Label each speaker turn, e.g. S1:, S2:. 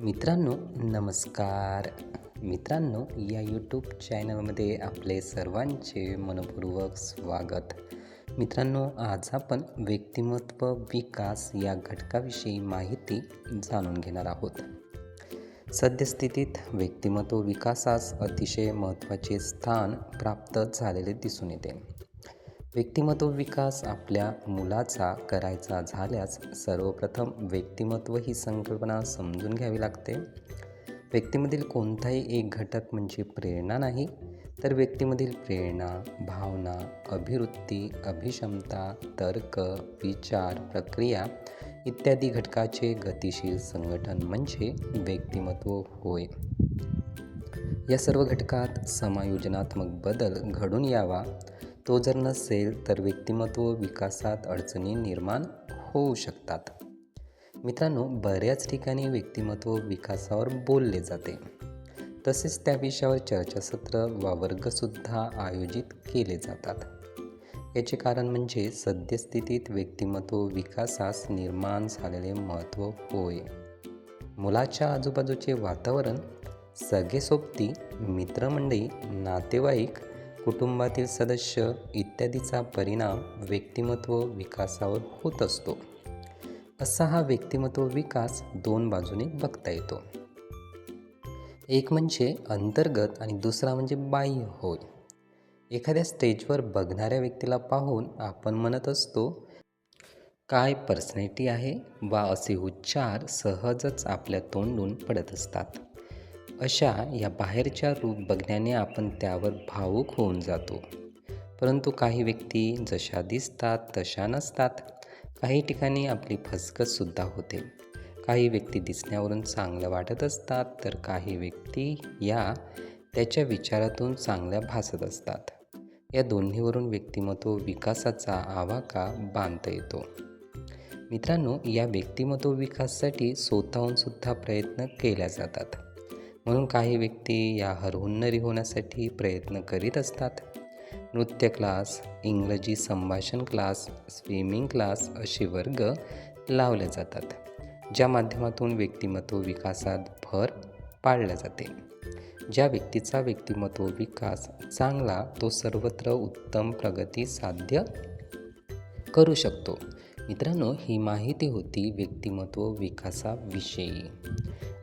S1: मित्रांनो नमस्कार. मित्रांनो या यूट्यूब चॅनलमध्ये आपले सर्वांचे मनपूर्वक स्वागत. मित्रांनो आज आपण व्यक्तिमत्व विकास या घटकाविषयी माहिती जाणून घेणार आहोत. सद्यस्थितीत व्यक्तिमत्व विकासास अतिशय महत्त्वाचे स्थान प्राप्त झालेले दिसून येते. व्यक्तिमत्व विकास आपल्या मुलाचा करायचा झाल्यास सर्वप्रथम व्यक्तिमत्व ही संकल्पना समजून घ्यावी लागते. व्यक्तीमधील कोणताही एक घटक म्हणजे प्रेरणा नाही तर व्यक्तीमधील प्रेरणा भावना अभिवृत्ती अभिक्षमता तर्क विचार प्रक्रिया इत्यादी घटकाचे गतिशील संघटन म्हणजे व्यक्तिमत्व होय. या सर्व घटकात समायोजनात्मक बदल घडून यावा. तो जर नसेल तर व्यक्तिमत्व विकासात अडचणी निर्माण होऊ शकतात. मित्रांनो बऱ्याच ठिकाणी व्यक्तिमत्व विकासावर बोलले जाते. तसेच त्या विषयावर चर्चासत्र वा वर्गसुद्धा आयोजित केले जातात. याचे कारण म्हणजे सद्यस्थितीत व्यक्तिमत्व विकासास निर्माण झालेले महत्त्व होय. मुलाच्या आजूबाजूचे वातावरण सगळेसोबती मित्रमंडळी नातेवाईक कुटुंबातील सदस्य इत्यादीचा परिणाम व्यक्तिमत्व विकासावर होत असतो. असा हा व्यक्तिमत्व विकास दोन बाजूने बघता येतो. एक म्हणजे अंतर्गत आणि दुसरा म्हणजे बाह्य होय. एखाद्या स्टेजवर बघणाऱ्या व्यक्तीला पाहून आपण म्हणत असतो काय पर्सनॅलिटी आहे वा असे उच्चार सहजच आपल्या तोंडून पडत असतात. अशा या बाहेरच्या रूप बघण्याने आपण त्यावर भावूक होऊन जातो. परंतु काही व्यक्ती जशा दिसतात तशा नसतात. काही ठिकाणी आपली फसगतसुद्धा होते. काही व्यक्ती दिसण्यावरून चांगलं वाटत असतात तर काही व्यक्ती या त्याच्या विचारातून चांगल्या भासत असतात. या दोन्हीवरून व्यक्तिमत्व विकासाचा आवाका बांधता येतो. मित्रांनो या व्यक्तिमत्व विकासासाठी स्वतःहून सुद्धा प्रयत्न केल्या जातात. म्हणून काही व्यक्ती या हरहुन्नरी होण्यासाठी प्रयत्न करीत असतात. नृत्य क्लास इंग्रजी संभाषण क्लास स्विमिंग क्लास असे वर्ग लावले जातात ज्या माध्यमातून व्यक्तिमत्व विकासात भर पाडल्या जाते. ज्या व्यक्तीचा व्यक्तिमत्व विकास चांगला तो सर्वत्र उत्तम प्रगती साध्य करू शकतो. मित्रांनो ही माहिती होती व्यक्तिमत्व विकासाविषयी.